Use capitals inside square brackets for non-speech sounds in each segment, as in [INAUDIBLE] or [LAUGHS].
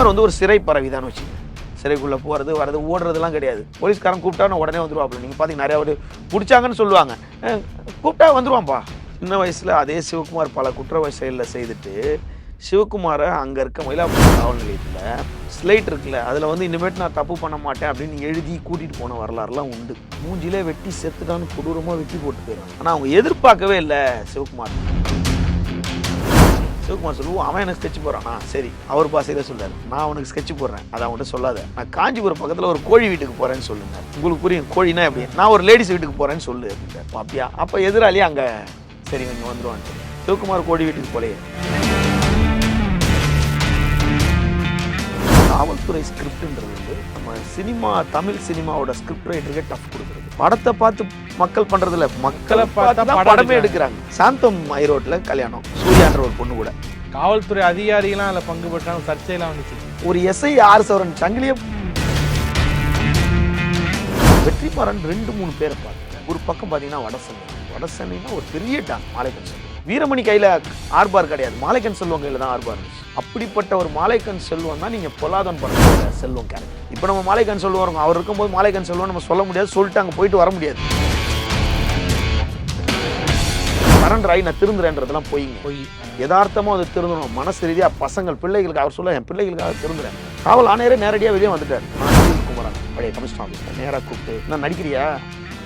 சிவகுமார் வந்து ஒரு சிறை பறவை தான் வச்சுங்க சிறைக்குள்ளே போகிறது வரது ஓடுறதுலாம் கிடையாது. போலீஸ்காரன் கூப்பிட்டா உடனே வந்துடுவாப்புல நீங்கள் பார்த்தீங்கன்னா நிறையா ஒரு பிடிச்சாங்கன்னு சொல்லுவாங்க. கூப்பிட்டா வந்துருவான்ப்பா சின்ன வயசில் அதே சிவகுமார் பல குற்ற செயலில் செய்துட்டு சிவகுமாரை அங்கே இருக்க மயிலாப்பூர் காவல் நிலையத்தில் ஸ்லைட் இருக்குல்ல அதில் வந்து இனிமேட்டு நான் தப்பு பண்ண மாட்டேன் அப்படின்னு எழுதி கூட்டிகிட்டு போன வரலாறுலாம் உண்டு. மூஞ்சிலே வெட்டி செத்துட்டான்னு கொடூரமாக வெட்டி போட்டு போயிடுறாங்க ஆனால் அவங்க எதிர்பார்க்கவே இல்லை சிவகுமார். சிவகுமார் சொல்லுவோம் அவன் எனக்கு ஸ்கெட்ச் போடுறானா? சரி அவர் பாசையில சொல்றாரு. நான் அவனுக்கு ஸ்கெட்ச் போடுறேன். அதை அவன்கிட்ட சொல்லாத. நான் காஞ்சிபுரம் பக்கத்தில் ஒரு கோழி வீட்டுக்கு போறேன்னு சொல்லுங்க. உங்களுக்கு புரியும் கோழினா எப்படி? நான் ஒரு லேடிஸ் வீட்டுக்கு போறேன்னு சொல்லு. அப்படின்ட்டார். அப்ப அப்படியா? அப்போ எதிராளி அங்கே சரி இங்கே வந்துருவான்ட்டு சிவகுமார் கோழி வீட்டுக்கு போலையே. காவல்துறை ஸ்கிரிப்ட்ன்றது வந்து நம்ம சினிமா தமிழ் சினிமாவோட ஸ்கிரிப்ட் ரைட்டருக்கே டஃப் கொடுக்குறது. படத்தை பார்த்து மக்கள் பண்றதுல மக்களை பார்த்து படம் எடுக்கிறாங்க. எடுக்கிறாங்க. சாந்தம் ஐரோட்ல கல்யாணம். சூர்யான்ற ஒரு பொண்ணு கூட. காவல்துறை அதிகாரிகளாம் அதில் பங்கு பெற்றாங்க சர்ச்சையெல்லாம் வந்துச்சு. ஒரு எஸ்ஐ ஆர் சவரன் சங்கிலிய வெற்றிமாறன் ரெண்டு மூணு பேரை பார்த்தேன் ஒரு பக்கம் பார்த்தீங்கன்னா வடசென்னை வடசென்னைனா ஒரு பெரிய டான் மாலைக்கன் செல்வம் வீரமணி கையில் ஆர்பார் கிடையாது. மாலைக்கன் செல்வம் கையில் தான் ஆர்பார் அப்படிப்பட்ட ஒரு மாலைக்கன் செல்வம் தான் நீங்கள் பொல்லாதன் பண்ண செல்வம் கேரக்டர். இப்போ நம்ம மாலைக்கன் செல்வம் இருக்கோம். அவர் இருக்கும்போது மாலைக்கன் செல்வம் நம்ம சொல்ல முடியாது. சொல்லிட்டு அங்கே போயிட்டு வர முடியாது. சரண்டர் ஆகி நான் திருந்துறேன்றதெல்லாம் போயிங்க. போய். யதார்த்தமாக அது திருந்தணும். மனசு ரீதியாக பசங்கள் பிள்ளைகளுக்கு அவர் சொல்ல என் பிள்ளைகளுக்காக திருந்துறேன். காவல் ஆணையரே நேரடியாக வெளியே வந்துட்டார். குமாரன் பழைய கமிஷனர் ஆஃபீஸர் நேராக கூப்பிட்டு நான் நடிக்கிறியா?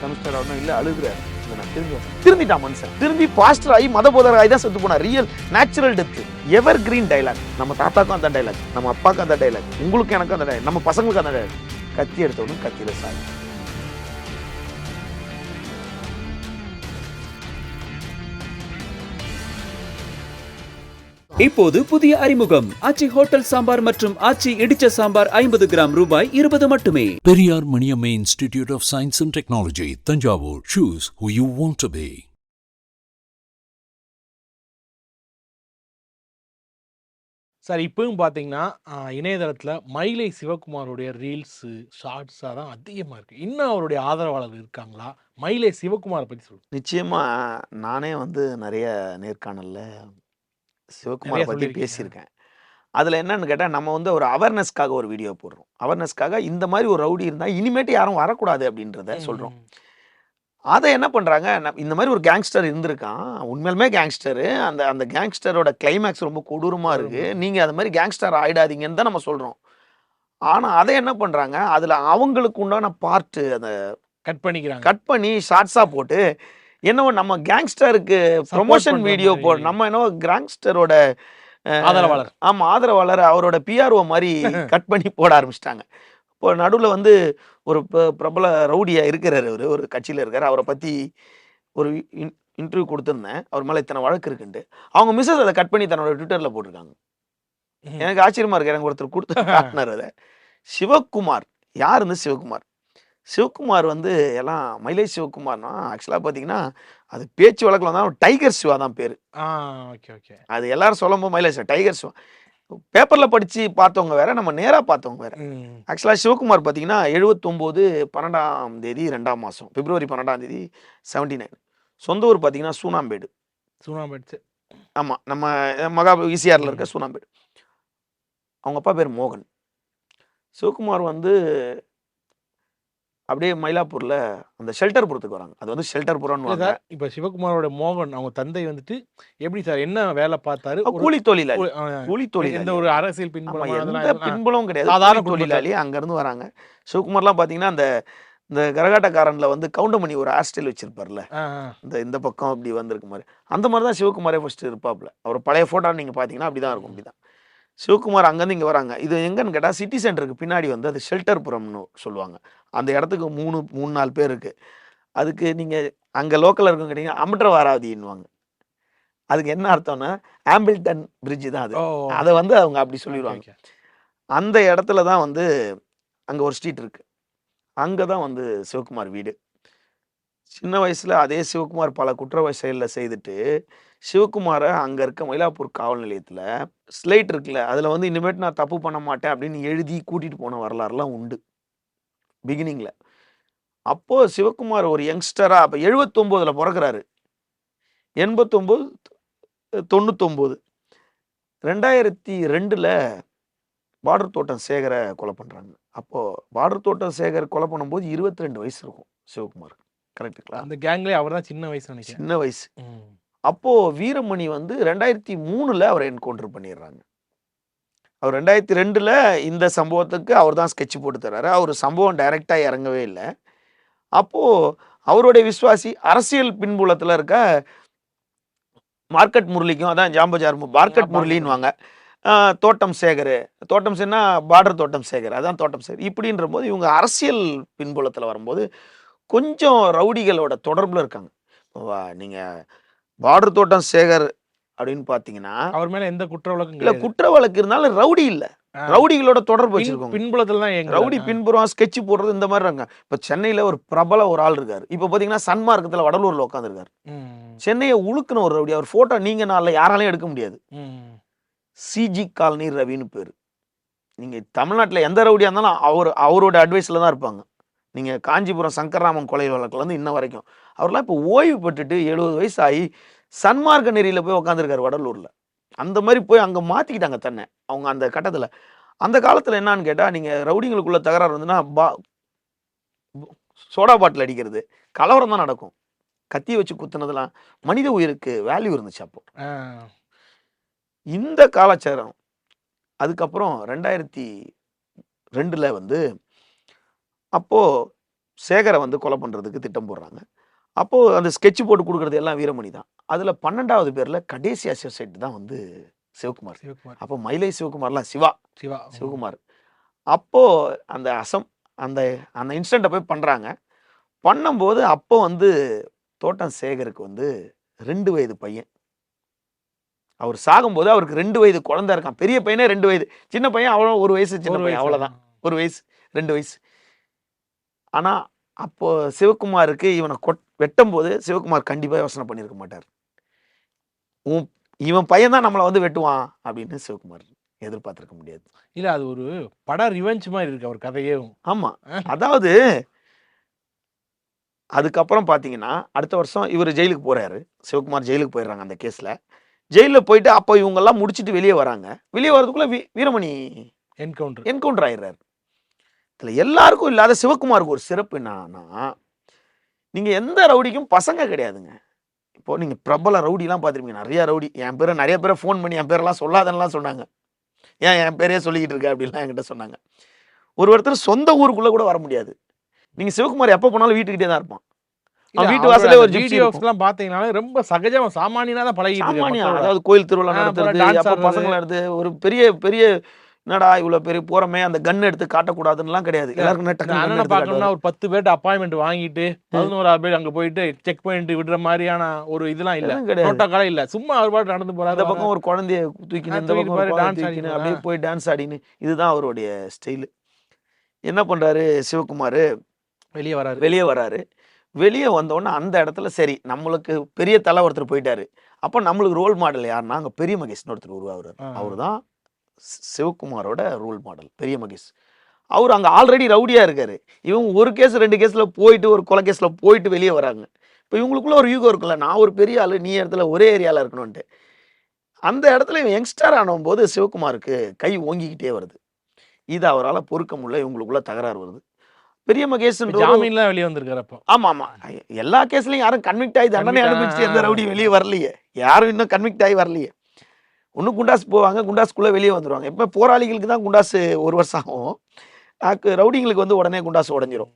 கமிஷனர் ஆகணும் இல்லை வந்தேன். திருந்திட்டான் மனுஷன். திரும்பி பாஸ்டர் ஆகி மத போதர் ஆகி தான் செத்து போனார். Real natural death evergreen dialogue நம்ம தாத்தாக்கும் அந்த டைலாக் நம்ம அப்பாவுக்கும் அந்த டைலாக் உங்களுக்கு எனக்கும் அந்த டைலாக் நம்ம பசங்களுக்கு அந்த டைலாக் கத்தி எடுத்தவனும் கத்தியில சாய். இப்போது புதிய அறிமுகம். ஆச்சி ஹோட்டல் சாம்பார் மற்றும் ஆச்சி இடிச்ச சாம்பார் ஐம்பது கிராம் ரூபாய் இருபது மட்டுமே. Periyar Maniamma Institute of Science and Technology, Tanjavur. Choose who you want to be. Sir இப்பவும் பார்த்தீங்கன்னா இணையதளத்துல மயிலை சிவகுமாரோடைய ரீல்ஸு ஷார்ட்ஸாக தான் அதிகமாக இருக்கு. இன்னும் அவருடைய ஆதரவாளர்கள் இருக்காங்களா? மயிலை சிவகுமாரை பற்றி சொல்லுங்க. நிச்சயமா நானே வந்து நிறைய நேர்காணல்ல சிவகுமாரை நிறைய பற்றி சொல்லியிருக்கீங்க. பேசியிருக்கேன். அதில் என்னன்னு கேட்டால் நம்ம வந்து ஒரு அவேர்னஸ்க்காக ஒரு வீடியோ போடுறோம். அவேர்னஸ்க்காக இந்த மாதிரி ஒரு ரவுடி இருந்தால் இனிமேட்டு யாரும் வரக்கூடாது அப்படின்றத சொல்கிறோம் ம். அதை என்ன பண்ணுறாங்க இந்த மாதிரி ஒரு கேங்ஸ்டர் இருந்திருக்கான். உண்மையிலுமே கேங்ஸ்டரு அந்த அந்த கேங்ஸ்டரோட கிளைமேக்ஸ் ரொம்ப கொடூரமாக இருக்குது நீங்கள் அது மாதிரி கேங்ஸ்டர் ஆயிடாதீங்கன்னு தான் நம்ம சொல்கிறோம் ஆனால் அதை என்ன பண்ணுறாங்க அதில் அவங்களுக்கு உண்டான பார்ட்டு அந்த கட் பண்ணிக்கிறாங்க. கட் பண்ணி ஷார்ட்ஸாக போட்டு என்னவோ நம்ம கேங்ஸ்டருக்கு ப்ரொமோஷன் வீடியோ. போ நம்ம என்னவோ கேங்ஸ்டரோட ஆதரவாளர். ஆமாம் ஆதரவாளர் அவரோட பிஆர்ஓ மாதிரி [LAUGHS] கட் பண்ணி போட ஆரம்பிச்சிட்டாங்க. இப்போ நடுவில் வந்து ஒரு பிரபல ரவுடியாக இருக்கிறாரு அவர். ஒரு கட்சியில் இருக்கார். அவரை பற்றி ஒரு இன்டர்வியூ கொடுத்துருந்தேன். அவர் மேலே இத்தனை வழக்கு இருக்குன்ட்டு. அவங்க மிஸ்ஸஸ் அதை கட் பண்ணி தன்னோட ட்விட்டரில் போட்டிருக்காங்க. எனக்கு ஆச்சரியமா இருக்கு. எனக்கு ஒருத்தர் கொடுத்து காட்டினார் அதை. சிவகுமார். யார் இருந்து சிவகுமார்? சிவகுமார் வந்து எல்லாம் மயிலை சிவகுமார்னா ஆக்சுவலாக பார்த்தீங்கன்னா அது பேச்சு வழக்கில் தான் டைகர் சிவா தான் பேர். Okay okay. அது எல்லாரும் சொல்லும்போது சிவா டைகர் சிவா. பேப்பரில் படித்து பார்த்தவங்க வேற நம்ம நேராக பார்த்தவங்க வேற. ஆக்சுவலாக சிவகுமார் பார்த்தீங்கன்னா எழுபத்தொம்போது பன்னெண்டாம் தேதி ரெண்டாம் மாதம் பிப்ரவரி பன்னெண்டாம் தேதி செவன்டி நைன் சொந்த ஊர் பார்த்தீங்கன்னா சூனாம்பேடு. சூனாம்பெட்ஸ் ஆமாம் நம்ம மகா ஈசிஆரில் இருக்க சூனாம்பேடு. அவங்க அப்பா பேர் மோகன். சிவகுமார் வந்து அப்படியே மயிலாப்பூரில் அந்த ஷெல்டர்புரத்துக்கு வராங்க. அது வந்து ஷெல்டர்புரம்னு சார் இப்போ சிவகுமாரோட மோகன் அவங்க தந்தை வந்துட்டு எப்படி சார் என்ன வேலை பார்த்தாரு? கூலி தொழிலாளி. கூலி எந்த தொழிலாளி. ஒரு அரசியல் பின்புலம் எந்த பின்புலமும் கிடையாது. சாதாரண தொழிலாளி அங்கேருந்து வராங்க. சிவகுமார்லாம் பார்த்தீங்கன்னா அந்த இந்த கரகாட்டக்காரனில் வந்து கவுண்டமணி ஒரு ஹேர் ஸ்டைல் வச்சிருப்பார்ல. இந்த இந்த பக்கம் அப்படி வந்திருக்க மாதிரி. அந்த மாதிரி தான் சிவகுமாரே ஃபர்ஸ்ட் இருப்பாப்ல. அவர் பழைய ஃபோட்டோ நீங்கள் பார்த்தீங்கன்னா அப்படி தான் இருக்கும் அப்படி தான் சிவகுமார் அங்கேருந்து இங்கே வராங்க. இது எங்கன்னு கேட்டால் சிட்டி சென்டருக்கு பின்னாடி வந்து அது ஷெல்டர்புரம்னு சொல்லுவாங்க. அந்த இடத்துக்கு மூணு மூணு நாலு பேர் இருக்குது அதுக்கு நீங்கள் அங்கே லோக்கலில் இருக்கும் கேட்டீங்கன்னா அமற்றவாராவதின்னுவாங்க அதுக்கு என்ன அர்த்தம்னா ஆம்பிள்டன் பிரிட்ஜ் தான் அது. அதை வந்து அவங்க அப்படி சொல்லிடுவாங்க. அந்த இடத்துல தான் வந்து அங்கே ஒரு ஸ்ட்ரீட் இருக்கு. அங்கே தான் வந்து சிவகுமார் வீடு. சின்ன வயசில் அதே சிவகுமார் பல குற்ற செயலில் செய்துட்டு சிவகுமாரை அங்கே இருக்க மயிலாப்பூர் காவல் நிலையத்தில் ஸ்லைட் இருக்குல்ல அதில் வந்து இனிமேட்டு நான் தப்பு பண்ண மாட்டேன் அப்படின்னு எழுதி கூட்டிகிட்டு போன வரலாறுலாம் உண்டு. பிகினிங்கில் அப்போது சிவகுமார் ஒரு யங்ஸ்டராக அப்போ எழுபத்தொம்போதில் பிறக்கிறாரு. எண்பத்தொம்போது தொண்ணூத்தொம்போது. ரெண்டாயிரத்தி ரெண்டில் பார்டர் தோட்டம் சேகரை கொலை பண்ணுறாங்க அப்போது பார்டர் தோட்டம் சேகர் கொலை பண்ணும்போது இருபத்தி ரெண்டு வயசு இருக்கும் சிவகுமார் கரெக்டுங்களா அந்த கேங்லேயே அவர் தான் சின்ன வயசு சின்ன வயசு. அப்போது வீரமணி வந்து ரெண்டாயிரத்தி மூணில் அவரை என்கவுண்டர் பண்ணிடுறாங்க. அவர் ரெண்டாயிரத்தி ரெண்டில் இந்த சம்பவத்துக்கு அவர் தான் ஸ்கெட்ச் போட்டு தர்றாரு. அவர் சம்பவம் டைரெக்டாக இறங்கவே இல்லை. அப்போது அவருடைய விசுவாசி அரசியல் பின்புலத்தில் இருக்க மார்க்கெட் முரளிக்கும் அதான் ஜாம்பஜார் மார்க்கெட் ஆ, முரளின்னுவாங்க. ஆஹ், தோட்டம் சேகர். தோட்டம் சேனா பார்டர் தோட்டம் சேகர். அதான் தோட்டம் சேகர். இப்படின்ற போது இவங்க அரசியல் பின்புலத்தில் வரும்போது கொஞ்சம் ரவுடிகளோட தொடர்பில் இருக்காங்க. நீங்கள் பார்டர் தோட்டம் சேகர் அப்படின்னு பார்த்தீங்கன்னா அவர் மேல எந்த குற்ற வழக்கும் இல்ல குற்ற வழக்கு இருந்தாலும் ரவுடி இல்ல. ரவுடிகளோட தொடர்பு வச்சிருக்கோங்க பின்புலத்துல தான் ரவுடி பின்புறம் ஸ்கெட்ச் போடுறது இந்த மாதிரி இருக்காங்க. இப்ப சென்னையில ஒரு பிரபல ஒரு ஆள் இருக்காரு. இப்ப பாத்தீங்கன்னா சன்மார்க்கத்துல வடலூர்ல உட்காந்துருக்காரு சென்னையை உழுக்குன ஒரு ரவுடி. அவர் போட்டோ நீங்க நாளில் யாராலையும் எடுக்க முடியாது. சிஜி காலனி ரவின்னு பேர். நீங்க தமிழ்நாட்டுல எந்த ரவுடியா இருந்தாலும் அவர் அவரோட அட்வைஸ்ல தான் இருப்பாங்க. நீங்க காஞ்சிபுரம் சங்கர்ராமன் கொலை வழக்குல இருந்து இன்ன வரைக்கும். அவர்லாம் இப்போ ஓய்வு பெற்றுட்டு எழுபது வயசு ஆகி சன்மார்க்க நெறியில போய் உட்காந்துருக்காரு வடலூர்ல. அந்த மாதிரி போய் அங்க மாத்திக்கிட்டாங்க தன்னை. அவங்க அந்த கட்டத்துல. அந்த காலத்துல என்னன்னு கேட்டா நீங்க ரவுடிங்களுக்குள்ள தகராறு வந்துன்னா பா சோடா பாட்டில் அடிக்கிறது கலவரம் தான் நடக்கும். கத்தி வச்சு குத்துனதெல்லாம் மனித உயிருக்கு வேல்யூ இருந்துச்சு அப்போ. இந்த காலச்சாரம் அதுக்கப்புறம் ரெண்டாயிரத்தி ரெண்டுல வந்து அப்போ சேகரை வந்து கொலை பண்றதுக்கு திட்டம் போடுறாங்க. அப்போ அந்த ஸ்கெட்ச் போட்டு கொடுக்கறது எல்லாம் வீரமணி தான். அதுல பன்னெண்டாவது பேர்ல கடைசி அசோசியேட் தான் வந்து சிவகுமார். சிவகுமார். அப்போ மயிலை சிவகுமார்லாம் சிவா. சிவா. சிவகுமார். அப்போ அந்த அசம் அந்த அந்த இன்சிடெண்ட்டை போய் பண்றாங்க. பண்ணும்போது அப்போ வந்து தோட்டம் சேகருக்கு வந்து ரெண்டு வயது பையன். அவர் சாகும்போது அவருக்கு ரெண்டு வயது குழந்தை இருக்கான். பெரிய பையனே ரெண்டு வயது. சின்ன பையன் அவ்வளோ ஒரு வயசு சின்ன பையன். அவ்வளோதான் ஒரு வயசு ரெண்டு வயசு. ஆனா அப்போ சிவகுமாருக்கு இவனை கொட் வெட்டும் போது சிவகுமார் கண்டிப்பா யோசனை பண்ணியிருக்க மாட்டார். உன் இவன் பையன் தான் நம்மளை வந்து வெட்டுவான் அப்படின்னு சிவகுமார் எதிர்பார்த்திருக்க முடியாது. இல்ல அது ஒரு பட ரிவெஞ்ச் மாதிரி இருக்கு அவர் கதையே. ஆமா. அதாவது அதுக்கப்புறம் பாத்தீங்கன்னா அடுத்த வருஷம் இவர் ஜெயிலுக்கு போறாரு. சிவகுமார் ஜெயிலுக்கு போயிடுறாங்க அந்த கேஸ்ல. ஜெயில போயிட்டு அப்போ இவங்க எல்லாம் முடிச்சிட்டு வெளியே வராங்க. வெளியே வரதுக்குள்ள வீ- வீரமணி என்கவுண்டர் என்கவுண்டர் ஆயிடுறாரு. இதுல எல்லாருக்கும் இல்லாத சிவகுமாருக்கு ஒரு சிறப்பு என்னன்னா நீங்க எந்த ரவுடிக்கும் பசங்க கிடையாதுங்க இப்போ நீங்க பிரபல ரவுடிலாம் பார்த்துருப்பீங்க நிறைய ரவுடி என் பேரை நிறைய பேரை ஃபோன் பண்ணி என் பேரெல்லாம் சொல்லாதன்னெலாம் சொன்னாங்க ஏன் என் பேரையே சொல்லிக்கிட்டு இருக்க அப்படின்லாம் என்கிட்ட சொன்னாங்க ஒரு ஒருத்தர் சொந்த ஊருக்குள்ள கூட வர முடியாது நீங்க சிவகுமார் எப்போ போனாலும் வீட்டுக்கிட்டே தான் இருப்பான் வீட்டு வாசலே ஒரு ஜிப்சி வீடியோஸ் இருக்கும். எல்லாம் பாத்தீங்கன்னா ரொம்ப சகஜமா சாமானியனா தான் சாமானியம் மக்களோட. அதாவது கோயில் திருவிழா நடத்துறது. பசங்களை எடுத்து ஒரு பெரிய பெரிய என்னடா இவ்வளவு பெரிய போறமே அந்த கன் எடுத்து காட்டக்கூடாதுன்னுலாம் கிடையாது. எல்லாருக்கும். ஒரு பத்து பேர்ட்ட அப்பாயின்மெண்ட் வாங்கிட்டு பதினோராவது பேர் அங்க போயிட்டு செக் பண்ணிட்டு விடுற மாதிரியான ஒரு இதெல்லாம் இல்ல. கிடையாது. இல்ல. சும்மா அவர் பாட்டு நடந்து போறாரு. அந்த பக்கம் ஒரு குழந்தைய தூக்கின்னு ஆ, இந்த பக்கம் பாரு, தூக்கின்னு ஆடின்னு அப்படியே. போய் டான்ஸ் ஆடின்னு இதுதான் அவருடைய ஸ்டைலு என்ன பண்றாரு சிவகுமார்? வெளியே வராரு. வெளியே வராரு. வெளியே வந்தோடனே அந்த இடத்துல சரி நம்மளுக்கு பெரிய தலை ஒருத்தர் போயிட்டாரு. அப்போ நம்மளுக்கு ரோல் மாடல் யாருன்னா அங்கே பெரிய மகேஷ்னு ஒருத்தர் உருவாகிறார். அவர் தான் சிவகுமாரோட ரோல் மாடல் பெரிய மகேஷ். அவர் அங்கே ஆல்ரெடி ரவுடியாக இருக்காரு. இவங்க ஒரு கேஸ் ரெண்டு கேஸில் போயிட்டு ஒரு கொலை கேஸில் போயிட்டு வெளியே வராங்க. இப்போ இவங்களுக்குள்ள ஒரு யூகோ இருக்குல்ல நான் ஒரு பெரிய ஆளு நீ இடத்துல ஒரே ஏரியாவில் இருக்கணும்ன்ட்டு. அந்த இடத்துல இவன் யங்ஸ்டர் ஆனும்போது சிவகுமாருக்கு கை ஓங்கிக்கிட்டே வருது. இது அவரால் பொறுக்க முடியல இவங்களுக்குள்ள தகராறு வருது. பெரிய மகேஷ்ன்ற ஜாமீன்லாம் வெளியே வந்திருக்காரு அப்போ. ஆமா ஆமா எல்லா கேஸ்லயும் யாரும் கன்விக்ட் ஆகி தண்டனை அனுபவிச்சு எந்த ரவுடி வெளியே வரலையே. யாரும் இன்னும் கன்விக்ட் ஆகி வரலையே. ஒன்றும் குண்டாஸ் போவாங்க குண்டாஸ்குள்ளே வெளியே வந்துருவாங்க. இப்போ போராளிகளுக்கு தான் குண்டாஸ் ஒரு வருஷம் ஆகும். ரவுடிங்களுக்கு வந்து உடனே குண்டாஸ் உடஞ்சிரும்.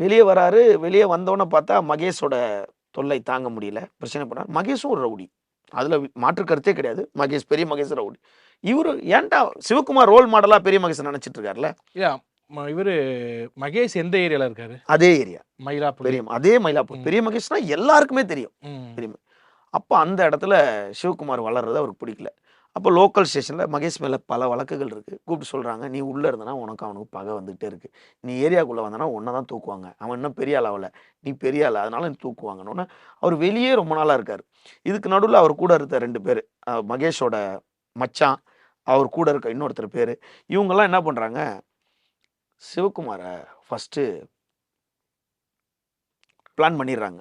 வெளியே வராரு வெளியே வந்தோன்னே பார்த்தா மகேஷோட தொல்லை தாங்க முடியல. பிரச்சனை பண்ணார். மகேஷும் ஒரு ரவுடி. அதில் மாற்று கருத்தே கிடையாது. மகேஷ் பெரிய மகேஷ் ரவுடி. இவரு ஏன்டா சிவகுமார் ரோல் மாடலாக பெரிய மகேஷ் நினைச்சிட்டு இருக்காருல்ல? இவரு மகேஷ் எந்த ஏரியால இருக்காரு? அதே ஏரியா. மயிலாப்பூர் பெரிய அதே மயிலாப்பூர். பெரிய மகேஷ்னா எல்லாருக்குமே தெரியும். ம். அப்போ அந்த இடத்துல சிவகுமார் வளர்றது அவருக்கு பிடிக்கல. அப்போ லோக்கல் ஸ்டேஷனில் மகேஷ் மேலே பல வழக்குகள் இருக்குது கூப்பிட்டு சொல்கிறாங்க நீ உள்ளே இருந்தனா உனக்கு அவனுக்கு பகை வந்துகிட்டே இருக்குது நீ ஏரியாக்குள்ளே வந்தனா உன்னை தான் தூக்குவாங்க. அவன் இன்னும் பெரிய ஆளாவில் நீ பெரிய ஆள் அதனால நீ தூக்குவாங்கன்னு. அவர் வெளியே ரொம்ப நாளாக இருக்கார். இதுக்கு நடுவில் அவர் கூட இருக்க ரெண்டு பேர் மகேஷோட மச்சான் அவர் கூட இருக்க இன்னொருத்தர் பேர் இவங்கெல்லாம் என்ன பண்ணுறாங்க சிவகுமாரை ஃபஸ்ட்டு பிளான் பண்ணிடுறாங்க.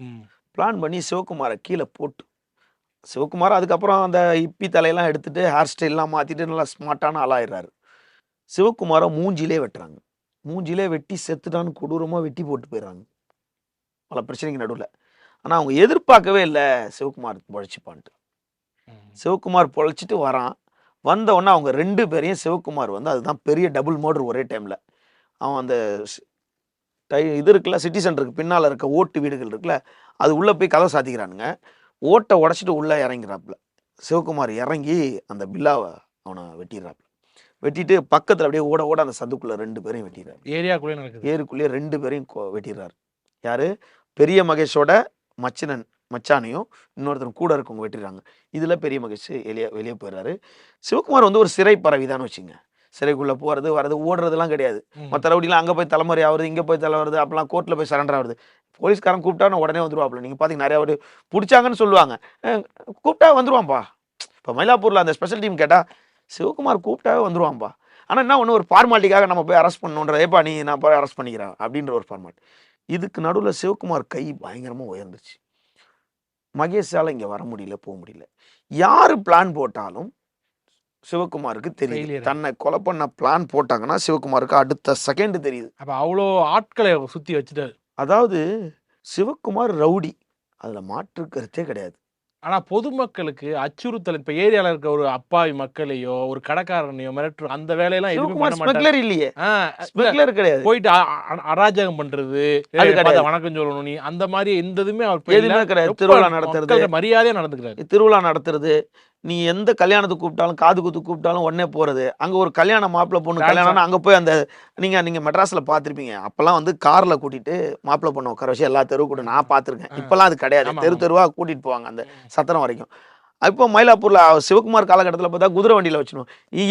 பிளான் பண்ணி சிவகுமாரை கீழே போட்டு சிவகுமார் அதுக்கப்புறம் அந்த இப்பி தலையெல்லாம் எடுத்துட்டு ஹேர் ஸ்டைல்லாம் மாற்றிட்டு நல்லா ஸ்மார்ட்டான ஆளாயிடுறாரு. சிவகுமாரை மூஞ்சிலே வெட்டுறாங்க. மூஞ்சிலே வெட்டி செத்துட்டான்னு கொடூரமாக வெட்டி போட்டு போயிடுறாங்க. பல பிரச்சனைக்கு நடுவில். ஆனால் அவங்க எதிர்பார்க்கவே இல்லை சிவகுமார் பொழைச்சிப்பான்ட்டு. சிவகுமார் பொழைச்சிட்டு வரான். வந்த உடனே அவங்க ரெண்டு பேரையும் சிவகுமார் வந்து அதுதான் பெரிய டபுள் மோடர் ஒரே டைமில் அவன் அந்த டை இது இருக்குல்ல சிட்டி சென்டருக்கு பின்னால் இருக்க ஓட்டு வீடுகள் இருக்குல்ல அது உள்ளே போய் கதவை சாத்திக்கிறானுங்க. ஓட்டை உடச்சிட்டு உள்ளே இறங்கிறாப்புல. சிவகுமார் இறங்கி அந்த பில்லாவை அவனை வெட்டிடுறாப்புல வெட்டிட்டு பக்கத்தில் அப்படியே ஓட ஓட அந்த சந்துக்குள்ளே ரெண்டு பேரையும் வெட்டிடுறாரு ஏரியாக்குள்ளே நடக்குது. ஏருக்குள்ளேயே ரெண்டு பேரையும் வெட்டிடுறாரு யாரு? பெரிய மகேஷோட மச்சினன் மச்சானையும் இன்னொருத்தர் கூட இருக்கவங்க வெட்டிடுறாங்க இதில் பெரிய மகேஷ் வெளியே வெளியே போயிடுறாரு சிவகுமார் வந்து ஒரு சிறை பறவைதான்னு வச்சுங்க. சிறைக்குள்ளே போகிறது வர்றது ஓடுறதெல்லாம் கிடையாது. மற்ற ரவுடிலாம் அங்கே போய் தலைமுறை ஆகுது இங்கே போய் தலை வருது அப்பெல்லாம் கோர்ட்டில் போய் சரண்டர் ஆகுது போலீஸ்காரன் கூப்பிட்டா உடனே வந்துருவாப்புல. நீங்கள் பார்த்தீங்க நிறையா ஒரு பிடிச்சாங்கன்னு சொல்லுவாங்க. கூப்பிட்டா வந்துருவான்ப்பா இப்போ மயிலாப்பூரில் அந்த ஸ்பெஷல் டீம் கேட்டால் சிவகுமார் கூப்பிட்டாவே வந்துருவான்ப்பா ஆனால் என்ன ஒன்று ஒரு ஃபார்மாலிட்டிக்காக நம்ம போய் அரெஸ்ட் பண்ணணுன்ற ஏப்பா நீ நான் போய் அரெஸ்ட் பண்ணிக்கிறேன். அப்படின்ற ஒரு ஃபார்மாலிட்டி இதுக்கு நடுவில் சிவகுமார் கை பயங்கரமாக உயர்ந்துச்சு. மகேஷால் இங்கே வர முடியல போக முடியல. யார் பிளான் போட்டாலும் சிவகுமாருக்கு Failure. தன்னை கொலை பண்ண பிளான் போட்டாங்கன்னா சிவகுமாருக்கு அடுத்த செகண்ட் தெரியுது. அப்போ அவ்வளோ ஆட்களை சுற்றி வச்சுட்டாரு. அதாவது சிவகுமார் ரவுடி. அதில் மாற்று கருத்தே கிடையாது. ஆனா பொதுமக்களுக்கு அச்சுறுத்தல் இப்ப ஏரியால இருக்க ஒரு அப்பாவி மக்களையோ ஒரு கடைக்காரனையோ மிரட்டு அந்த வேலையெல்லாம் எதுவுமே இல்லையே. ஸ்மெக்லர் கிடையாது. போயிட்டு அராஜகம். பார்த்தா வணக்கம் சொல்லணும் நீ அந்த மாதிரி எந்த இதுவுமே அவர் எதுவுமே. கிடையாது. திருவிழா நடத்துறது. மக்கள்கிட்ட மரியாதையா நடந்துக்கிறாரு. திருவிழா நடத்துறது. நீ எந்த கல்யாணத்துக்கு கூப்பிட்டாலும் காது குத்து கூப்பிட்டாலும் உடனே போறது. அங்க ஒரு கல்யாண மாப்பிள்ளை பொண்ணு கல்யாணம்னா அங்க போய் அந்த நீங்க நீங்க மெட்ராஸ்ல பார்த்திருப்பீங்க. அப்பெல்லாம் வந்து கார்ல கூட்டிட்டு மாப்பிள்ளை பொண்ணு உட்கார வச்சு எல்லா தெருவு கூட நான் பார்த்திருக்கேன். இப்பெல்லாம் அது கிடையாது. தெரு ஆமா. தெருவா கூட்டிட்டு போவாங்க அந்த சத்திரம் வரைக்கும். இப்போ மயிலாப்பூர்ல சிவகுமார் காலகட்டத்தில் பார்த்தா குதிரை வண்டியில வச்சிருவோம்.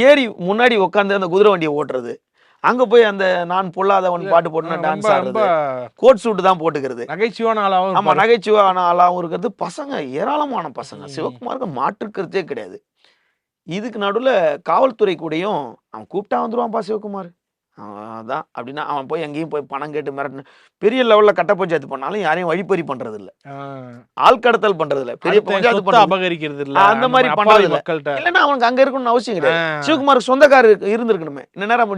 ஏறி முன்னாடி உட்காந்து அந்த குதிரை வண்டியை ஓட்டுறது. அங்க போய் அந்த நான் பொல்லாதவன் பாட்டு போட்டுனா டான்ஸ் ஆடுறது. கோட் சூட் தான் போட்டுக்கிறது. நகைச்சுவான ஆளாவும் ஆமா. நகைச்சுவான ஆளாவும் இருக்கிறது. பசங்க ஏராளமான பசங்க. சிவகுமாருக்கு மாற்றுக்கிறதே கிடையாது. இதுக்கு நடுவுல காவல்துறை கூடயும் அவன் கூப்பிட்டா வந்துருவான்ப்பா சிவகுமார். அதான். அப்படின்னா அவன் போய் எங்கேயும் போய் பணம் கேட்டு மிரட்டின பெரிய லெவல்ல கட்ட பஞ்சாயத்து பண்ணாலும் யாரையும் வழிப்பறி பண்றது இல்ல. ஆள் கடத்தல் பண்றது இல்ல பெரிய பஞ்சாயத்து அபகரிக்கிறது இல்ல அந்த மாதிரி பண்றது இல்ல. மக்கள்கிட்ட. இல்லைன்னா அவனுக்கு அங்க இருக்கணும்னு அவசியம் கிடையாது. ஆ. சிவகுமாருக்கு சொந்தக்காரர் இருந்திருக்கணுமே. இந்த நேரம்.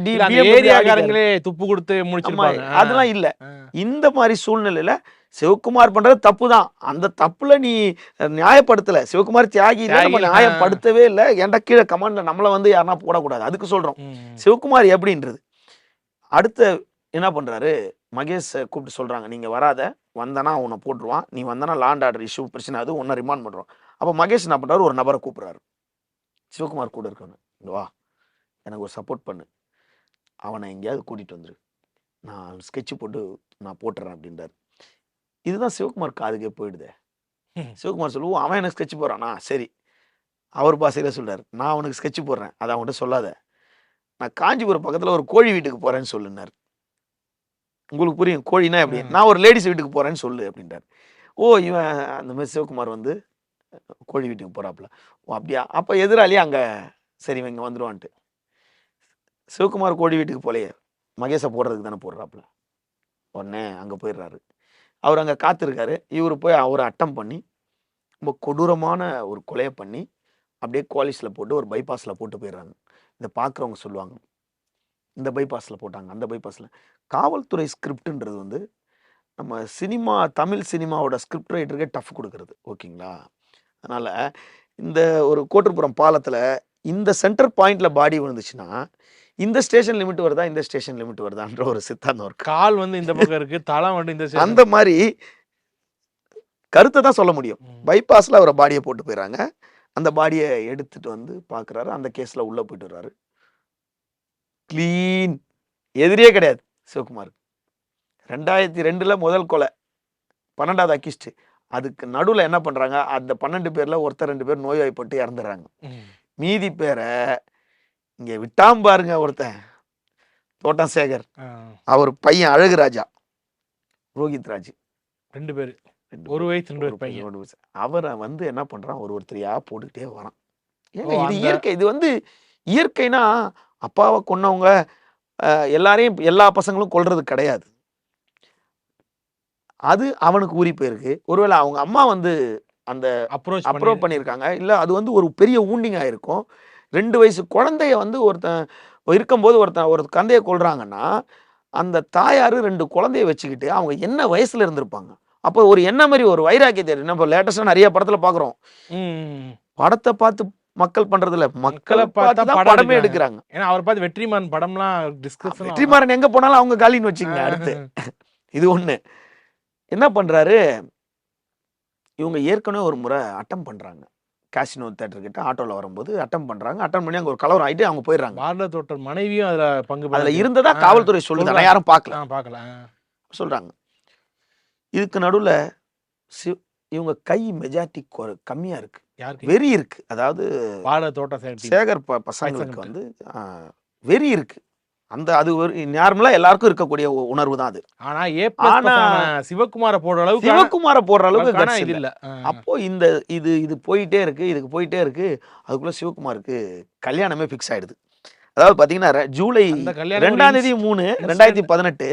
ஏரியாக்காரங்களே துப்பு கொடுத்து முடிச்சிருப்பாங்க. அதெல்லாம் இல்ல. இந்த மாதிரி சூழ்நிலையில சிவகுமார் பண்றது தப்பு தான் அந்த தப்புல நீ நியாயப்படுத்தல. சிவகுமார் தியாகி நம்ம. நியாயப்படுத்தவே இல்ல. என்கிட்ட கீழே கமெண்ட்ல நம்மள வந்து யாருன்னா போடக்கூடாது. அதுக்கு சொல்றோம். சிவகுமார் எப்படின்றது? அடுத்த என்ன பண்றாரு? மகேஷ் கூப்பிட்டு சொல்றாங்க நீங்க வராத வந்தனா உன்னை போட்டுருவான் நீ வந்தனா லாண்ட் ஆர்டர் இஷ்யூ பிரச்சனை அது உன்னை ரிமாண்ட் பண்றோம். அப்ப மகேஷ் என்ன பண்றாரு? ஒரு நபரை கூப்பிடுறாரு. சிவகுமார் கூட இருக்கணும் இங்க வா எனக்கு ஒரு சப்போர்ட் பண்ணு. அவனை எங்கேயாவது கூட்டிட்டு வந்துரு. நான் ஸ்கெட்ச் போட்டு நான் போட்டுறேன் அப்படின்றாரு. இதுதான் சிவகுமார் காதுக்கே போயிடுதே. சிவகுமார் சொல்லுவோம் அவன் எனக்கு ஸ்கெட்ச் போடுறானா? சரி. அவர் பாசையில சொல்றாரு நான் அவனுக்கு ஸ்கெட்ச் போடுறேன் அதை அவன்கிட்ட சொல்லாத. நான் காஞ்சிபுரம் பக்கத்துல ஒரு கோழி வீட்டுக்கு போறேன்னு சொல்லுனார். உங்களுக்கு புரியும் கோழினா எப்படி. நான் ஒரு லேடிஸ் வீட்டுக்கு போறேன்னு சொல்லு அப்படின்றார். ஓ இவன் அந்த மாதிரி சிவகுமார் வந்து கோழி வீட்டுக்கு போறாப்புல. ஓ அப்படியா? அப்ப எதிராளி அங்க சரி இவன் இங்க வந்துருவான்ட்டு. சிவகுமார் கோழி வீட்டுக்கு போலையே மகேஷை போடுறதுக்கு தானே போடுறாப்புல. உடனே அங்க போயிடுறாரு. அவர் அங்க காத்திருக்காரு. இவர் போய் அவரை அட்டம் பண்ணி ரொம்ப கொடூரமான ஒரு கொலையை பண்ணி அப்படியே குவாலிஸில் போட்டு ஒரு பைபாஸில் போட்டு போயிடுறாங்க. இதை பார்க்குறவங்க சொல்லுவாங்க. இந்த பைபாஸில் போட்டாங்க அந்த பைபாஸில் காவல்துறை ஸ்கிரிப்ட்ன்றது வந்து நம்ம சினிமா தமிழ் சினிமாவோட ஸ்கிரிப்ட் ரைட்டருக்கே டஃப் கொடுக்கறது ஓகேங்களா? அதனால் இந்த ஒரு கோட்டுப்புறம் பாலத்தில் இந்த சென்டர் பாயிண்ட்ல பாடி விழுந்துச்சுன்னா இந்த ஸ்டேஷன் லிமிட் வருதா இந்த ஸ்டேஷன் லிமிட் வருதான்ற ஒரு சித்தாந்தம் இருக்கு. கால் வந்து இந்த பக்கம் இருக்கு தலை வந்து இந்த அந்த மாதிரி கருத்தை தான் சொல்ல முடியும். பைபாஸ்ல அவரை பாடியை போட்டு போயிடறாங்க அந்த பாடியை எடுத்துட்டு வந்து பார்க்குறாரு அந்த கேஸ்ல உள்ள போயிட்டு வர்றாரு. க்ளீன் எதிரியே கிடையாது. சிவகுமார். ரெண்டாயிரத்தி ரெண்டுல முதல் கொலை. பன்னெண்டாவது அக்கிஸ்ட் அதுக்கு நடுவுல என்ன பண்றாங்க? அந்த பன்னெண்டு பேர்ல ஒருத்தர் ரெண்டு பேர் நோய்வாய்ப்பட்டு இறந்துடுறாங்க. மீதி பேரை இங்க விட்டாம் பாருங்க ஒருத்தன். தோட்டம் சேகர். அவர் பையன் அழகுராஜா. ரோஹித் ராஜ். ரெண்டு பேரு. ஒரு. வயசு பையன். அவரை வந்து என்ன பண்றான் ஒரு ஒருத்தரையா போட்டுக்கிட்டே வரான். ஏங்க இது இயற்கை இது வந்து இயற்கைனா அப்பாவை கொன்னவங்க எல்லாரையும் எல்லா பசங்களும் கொல்றது கிடையாது. அது அவனுக்கு ஊறி போயிருக்கு. ஒருவேளை அவங்க அம்மா வந்து அந்த அப்ரோச் அப்ரோவ் பண்ணியிருக்காங்க இல்ல அது வந்து ஒரு பெரிய ஊண்டிங் ஆயிருக்கும். ரெண்டு வயசு குழந்தைய வந்து ஒருத்தன் இருக்கும்போது ஒருத்தன் ஒரு கந்தையை கொள்றாங்கன்னா அந்த தாயார் ரெண்டு குழந்தைய வச்சுக்கிட்டு அவங்க என்ன வயசுல இருந்திருப்பாங்க? அப்போ ஒரு என்ன மாதிரி ஒரு வைராக்கியத்தை நம்ம லேட்டஸ்டாக நிறைய படத்துல பார்க்குறோம். படத்தை பார்த்து மக்கள் பண்றது இல்ல மக்களை பார்த்தா படம் எடுக்கிறாங்க. ஏன்னா அவர் பார்த்து வெற்றிமாறன் படம்லாம் டிஸ்கிரிப்ஷன் வெற்றிமாறன் எங்க போனாலும் அவங்க காலின்னு வச்சுங்க அடுத்து. இது ஒண்ணு. என்ன பண்றாரு? இவங்க ஏற்கனவே ஒரு முறை அட்டம் பண்றாங்க. காசினோ தேட்டர் கிட்ட ஆட்டோல வரும்போது அட்டம் பண்றாங்க. அட்டம் பண்ணி அங்க ஒரு கலவரம் ஆயிட்டு அவங்க போயிடுறாங்க. பாரத தோட்டர் மனைவியும் அதுல பங்கு அதுல. இருந்ததா காவல்துறை சொல்லுது சொல்றாங்க. யாரும் பார்க்கல. ஆ பார்க்கல. ஆ. சொல்றாங்க. இதுக்கு நடுவுல சி- இவங்க கை மெஜாரிட்டி கம்மியா இருக்கு. வெறி இருக்கு. அதாவது பாரத தோட்டம் சேகர் பசங்களுக்கு. வந்து வெறி இருக்கு. அந்த அது ஒரு நார்மலா எல்லாருக்கும் இருக்கக்கூடிய உணர்வு தான் அது. ஆனா ஏ ஆனா- சிவகுமார போடுற அளவுக்கு சிவகுமார போடுற அளவுக்கு இது இல்ல. அப்போ இந்த இது இது போயிட்டே இருக்கு இதுக்கு போயிட்டே இருக்கு அதுக்குள்ள சிவகுமாருக்கு கல்யாணமே ஃபிக்ஸ் ஆயிடுது. அதாவது பாத்தீங்கன்னா ஜூலை ரெண்டாம் தேதி மூணு ரெண்டாயிரத்தி பதினெட்டு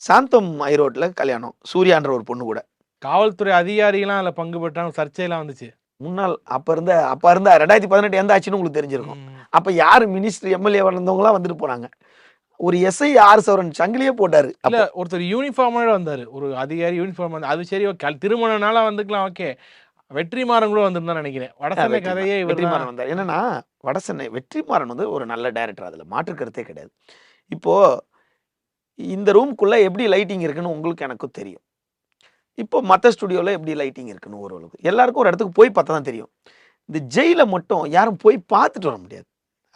சாந்தம் ஐரோட்ல கல்யாணம். சூர்யான்ற ஒரு பொண்ணு கூட. காவல்துறை அதிகாரிகளாம் அதுல பங்கு பெற்றாங்க. சர்ச்சையெல்லாம் வந்துச்சு. முன்னாள் அப்ப இருந்த அப்ப இருந்த ரெண்டாயிரத்தி பதினெட்டு எந்த ஆச்சுன்னு உங்களுக்கு தெரிஞ்சிருக்கும். அப்ப யாரு மினிஸ்டர் எம்எல்ஏ வளர்ந்தவங்களாம் வந்துட்டு போனாங்க. ஒரு எஸ்ஐ ஆறு சவரன் சங்கிலியே போட்டாரு. இல்ல. ஒருத்தர் யூனிஃபார்மோட வந்தாரு. ஒரு அதிகாரி யூனிஃபார்ம் வந்து அது சரி ஓகே. திருமணனால வந்துக்கலாம் ஓகே. வெற்றிமாறன் கூட வந்திருந்தா நினைக்கிறேன். வடசென்னை. கதையே வெற்றிமாறன் வந்தார். என்னன்னா வடசென்னை வெற்றிமாறன் வந்து ஒரு நல்ல டைரக்டர் அதுல மாற்று கருத்தே கிடையாது. இப்போ இந்த ரூம்குள்ளே எப்படி லைட்டிங் இருக்குன்னு உங்களுக்கு எனக்கும் தெரியும். இப்போ மற்ற ஸ்டுடியோவில் எப்படி லைட்டிங் இருக்குன்னு ஓரளவுக்கு. எல்லாருக்கும் ஒரு இடத்துக்கு போய் பார்த்தா தான் தெரியும். இந்த ஜெயிலை மட்டும் யாரும் போய் பார்த்துட்டு வர முடியாது.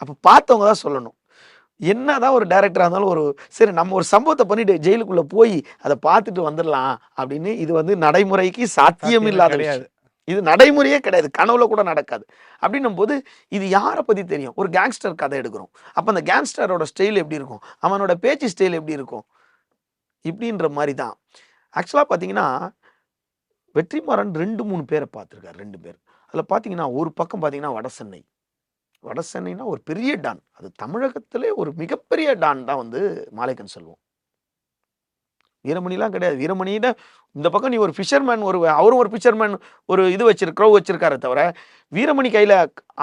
அப்போ பார்த்தவங்க தான் சொல்லணும். என்னதான் ஒரு டேரக்டராக இருந்தாலும் ஒரு சரி நம்ம ஒரு சம்பவத்தை பண்ணிட்டு ஜெயிலுக்குள்ளே போய் அதை பார்த்துட்டு வந்துடலாம் அப்படின்னு இது வந்து நடைமுறைக்கு சாத்தியம் இல்லாத கிடையாது. இது நடைமுறையே கிடையாது. கனவுல கூட நடக்காது. அப்படின்னும் போது இது யாரை பத்தி தெரியும்? ஒரு கேங்ஸ்டர் கதை எடுக்கிறோம். அப்ப அந்த கேங்ஸ்டரோட ஸ்டைல் எப்படி இருக்கும்? அவனோட பேச்சு ஸ்டைல் எப்படி இருக்கும்? இப்படின்ற மாதிரி தான். ஆக்சுவலாக பார்த்தீங்கன்னா வெற்றிமாறன் ரெண்டு மூணு பேரை பார்த்துருக்காரு ரெண்டு பேர். அதில் பார்த்தீங்கன்னா ஒரு பக்கம் பார்த்தீங்கன்னா வடசென்னை வடசென்னைனா ஒரு பெரிய டான். அது தமிழகத்திலே ஒரு மிகப்பெரிய டான் தான் வந்து மாலைக்கன் செல்வம். வீரமணிலாம் கிடையாது. வீரமணியிட இந்த பக்கம் நீ ஒரு ஃபிஷர்மேன் ஒரு அவரும் ஒரு ஃபிஷர்மேன் ஒரு இது வச்சிரு க்ரௌ வச்சிருக்காரே தவிர வீரமணி கையில்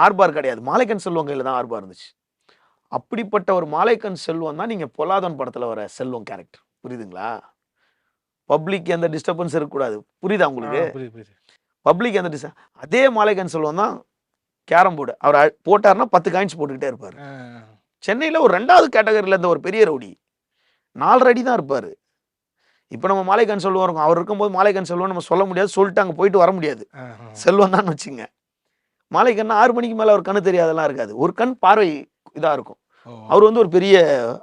ஆர்பார் கிடையாது. மாலைக்கன் செல்வம் கையில் தான் ஆர்பார் இருந்துச்சு. அப்படிப்பட்ட ஒரு மாலைக்கன் செல்வம் தான் நீங்கள் பொல்லாதன் படத்தில் வர செல்வம் கேரக்டர் புரியுதுங்களா? பப்ளிக் எந்த டிஸ்டர்பன்ஸ் இருக்கக்கூடாது. புரியுதா உங்களுக்கு? பப்ளிக் எந்த டிஸ்ட அதே மாலைக்கன் செல்வம் தான் கேரம் போர்டு. அவர் போட்டாருன்னா பத்து காயின்ஸ் போட்டுக்கிட்டே இருப்பார். சென்னையில் ஒரு ரெண்டாவது கேட்டகரியில் இருந்த ஒரு பெரிய ரவுடி நாலரை அடி தான் இருப்பார். இப்போ நம்ம மாலைக்கன் செல்வம் இருக்கும். அவர் இருக்கும்போது மாலைக்கன் செல்வம் நம்ம சொல்ல முடியாது. சொல்லிட்டு அங்கே போயிட்டு வர முடியாது. செல்வம் தான் வச்சுங்க. மாலைக்கண்ணா ஆறு மணிக்கு மேலே அவர் கண்ணு தெரியாதெல்லாம் இருக்காது. ஒரு கண் பார்வை இதாக இருக்கும். அவர் வந்து ஒரு பெரிய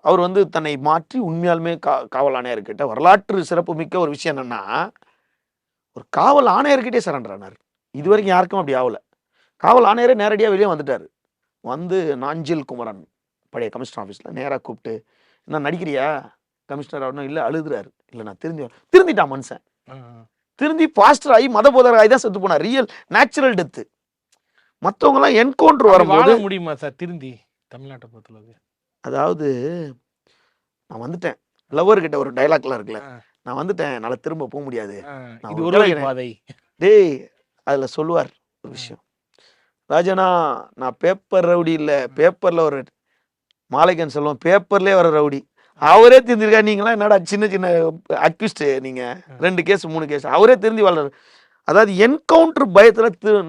அவர் வந்து தன்னை மாற்றி உண்மையாலுமே கா காவல் ஆணையர்கிட்ட வரலாற்று சிறப்பு மிக்க ஒரு விஷயம் என்னன்னா ஒரு காவல் ஆணையர்கிட்டே சரண்டர் ஆனார் இது வரைக்கும் யாருக்கும் அப்படி ஆகல காவல் ஆணையரே நேரடியாக வெளியே வந்துட்டார். வந்து நாஞ்சில் குமரன் பழைய கமிஷனர் ஆஃபீஸில் நேராக கூப்பிட்டு என்ன நடிக்கிறியா? கமிஷனர் ஆகணும் இல்லை அழுதுறாரு இல்லை நான் திருந்தி வரேன்." திருந்திட்டான் மனுஷன். திருந்தி பாஸ்டர் ஆகி மத போதகர் ஆகி தான் செத்து போனார். ரியல் நேச்சுரல் டெத்து மற்றவங்கலாம் என்கவுண்டர் வரும்போது முடியுமா சார் திருந்தி? தமிழ்நாட்டை பொறுத்தளவுக்கு அதாவது நான் வந்துட்டேன். லவ்வர் கிட்ட ஒரு டைலாக்லாம் இருக்குல்ல. நான் வந்துட்டேன். என்னால் திரும்ப போக முடியாது. இது ஒரு டேய் அதில் சொல்லுவார் ஒரு விஷயம். ராஜனா நான் பேப்பர் ரவுடி இல்லை. பேப்பரில் ஒரு மாலைக்கன் சொல்லுவோம். பேப்பர்லேயே வர ரவுடி. அவரே தெரிஞ்சிருக்கா? நீங்களாம் என்னடா சின்ன சின்ன அக்யூஸ்ட் நீங்க? ரெண்டு கேஸ் மூணு கேஸ் அவரே திருந்தி வளர் அதாவது என்கவுண்டர் பயத்துல திரு